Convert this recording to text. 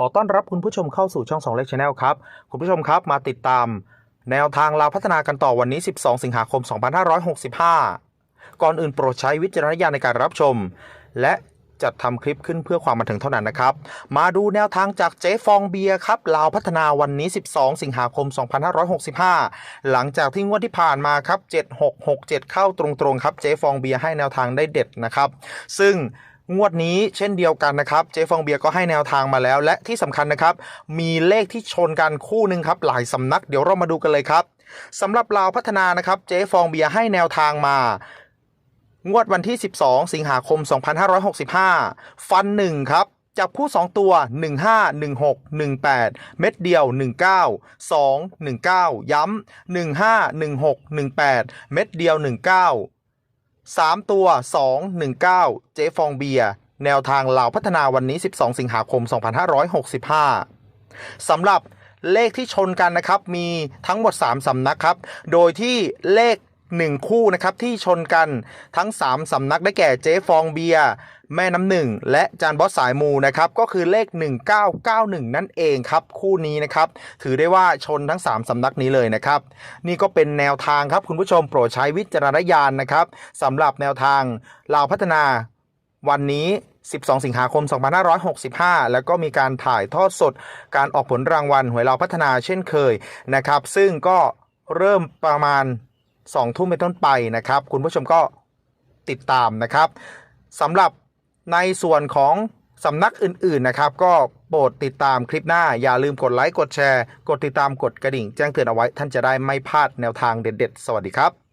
ขอต้อนรับคุณผู้ชมเข้าสู่ช่อง2เล็กชาแนลครับ คุณผู้ชมครับมาติดตาม แนวทางลาวพัฒนากันต่อวันนี้ 12 สิงหาคม 2565 ก่อนอื่นโปรดใช้วิจารณญาณในการรับชม และจัดทำคลิปขึ้นเพื่อความบันเทิงเท่านั้นนะครับ มาดูแนวทางจากเจ๊ฟองเบียร์ครับลาวพัฒนาวันนี้ 12 สิงหาคม 2565 หลังจากที่งวดที่ผ่านมาครับ 7667 เข้าตรงๆครับ เจ๊ฟองเบียร์ให้แนวทางได้เด็ดนะครับ ซึ่ง งวดนี้เช่นเดียวกันนะครับ เจฟองเบียก็ให้แนวทางมาแล้ว และที่สำคัญนะครับ มีเลขที่ชนกันคู่หนึ่งครับ หลายสำนักเดี๋ยวเรามาดูกันเลยครับสำหรับลาวพัฒนานะครับเจฟองเบียให้แนวทางมางวดวันที่ 12 สิงหาคม 2565 ฟัน 1 ครับ จับคู่ 2 ตัว 15 16 18 เม็ดเดียว 19 2 19 ย้ำ15 16 18 เม็ดเดียว 19 3 ตัว 2 19 เจฟองเบียร์แนวทางเหล่าพัฒนาวันนี้ 12 สิงหาคม 2565 สำหรับเลขที่ชนกันนะครับ มีทั้งหมด 3 สำนักครับ โดยที่เลข 1 คู่นะครับที่ชนกันทั้ง 3 สำนักได้แก่เจ๊ฟองเบียร์แม่น้ำหนึ่งและจานบอสสายมูนะครับก็คือเลข 1991 นั่นเองครับ คู่นี้นะครับถือได้ว่าชนทั้ง 3สำนักนี้เลยนะครับนี่ก็เป็นแนวทางครับคุณผู้ชมโปรดใช้วิจารณญาณนะครับสำหรับแนวทางลาวพัฒนาวันนี้ 12 สิงหาคม 2565 แล้วก็มีการถ่ายทอดสดการออกผลรางวัลหวยลาพัฒนาเช่นเคยนะครับ ซึ่งก็เริ่มประมาณ 2 ทุ่มเป็นต้นไปนะครับ คุณผู้ชมก็ติดตามนะครับสำหรับในส่วนของสำนักอื่นๆนะครับ ก็โปรดติดตามคลิปหน้า อย่าลืมกดไลค์กดแชร์ กดติดตามกดกระดิ่ง แจ้งเตือนเอาไว้ท่านจะได้ไม่พลาดแนวทางเด็ดๆ สวัสดีครับ